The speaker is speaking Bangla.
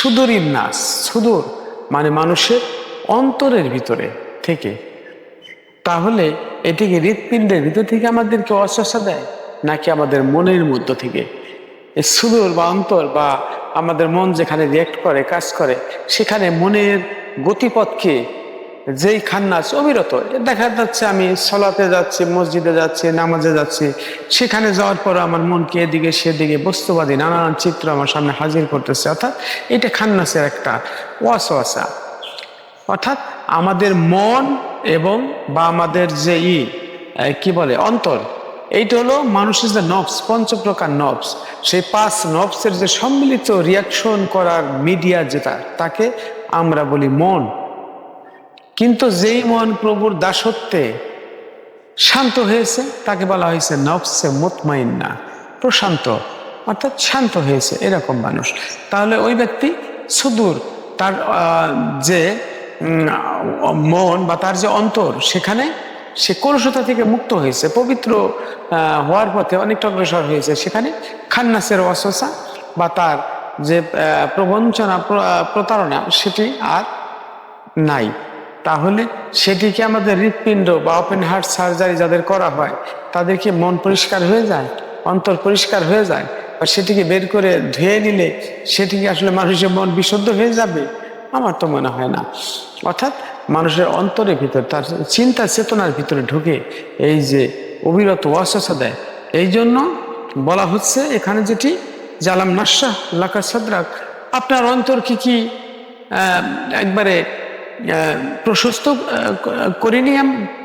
সুদূরীর নাস, সুদূর মানে মানুষের অন্তরের ভিতরে থেকে। তাহলে এটিকে হৃৎপিণ্ডের ভিতর থেকে আমাদেরকে অস্বস্থা দেয়, নাকি আমাদের মনের মধ্য থেকে? সুদূর বা অন্তর বা আমাদের মন যেখানে রিয়েক্ট করে, কাজ করে, সেখানে মনের গতিপথকে যেই খান্নাস অবিরত। দেখা যাচ্ছে আমি সলাতে যাচ্ছি, মসজিদে যাচ্ছি, নামাজে যাচ্ছি। সেখানে যাওয়ার পর আমার মনকে এদিকে সেদিকে বস্তুবাদী নানান চিত্র আমার সামনে হাজির করতেছে। অর্থাৎ এটা খান্নাসের একটা ওয়াসওয়াসা। অর্থাৎ আমাদের মন এবং বা আমাদের যে ই কি বলে, অন্তর, এইটা হলো মানুষের যে নবস পঞ্চপ্রকার নবস সেই পাঁচ নবসের যে সম্মিলিত রিয়াকশন করার মিডিয়া যেটা, তাকে আমরা বলি মন। কিন্তু যেই মন প্রভুর দাসত্বে শান্ত হয়েছে, তাকে বলা হয়েছে নফসে মুতমাইন্না, প্রশান্ত, অর্থাৎ শান্ত হয়েছে, এরকম মানুষ। তাহলে ওই ব্যক্তি সুদূর, তার যে মন বা তার যে অন্তর, সেখানে সে কলুষতা থেকে মুক্ত হয়েছে, পবিত্র হওয়ার পথে অনেকটা অগ্রসর হয়েছে। সেখানে খান্নাসের অসসা বা তার যে প্রবঞ্চনা প্রতারণা, সেটি আর নাই। তাহলে সেটিকে আমাদের হৃৎপিণ্ড বা ওপেন হার্ট সার্জারি যাদের করা হয়, তাদেরকে মন পরিষ্কার হয়ে যায়, অন্তর পরিষ্কার হয়ে যায় বা সেটিকে বের করে ধুয়ে নিলে সেটিকে আসলে মানুষের মন বিশুদ্ধ হয়ে যাবে? আমার তো মনে হয় না। অর্থাৎ মানুষের অন্তরের ভিতর, তার চিন্তা চেতনার ভিতরে ঢুকে এই যে অবিরত ওয়াসা দেয়, এই জন্য বলা হচ্ছে এখানে যেটি, জালাম নাসা লাকা সাদরাক, আপনার অন্তর কি কি একবারে প্রশস্ত করে আম-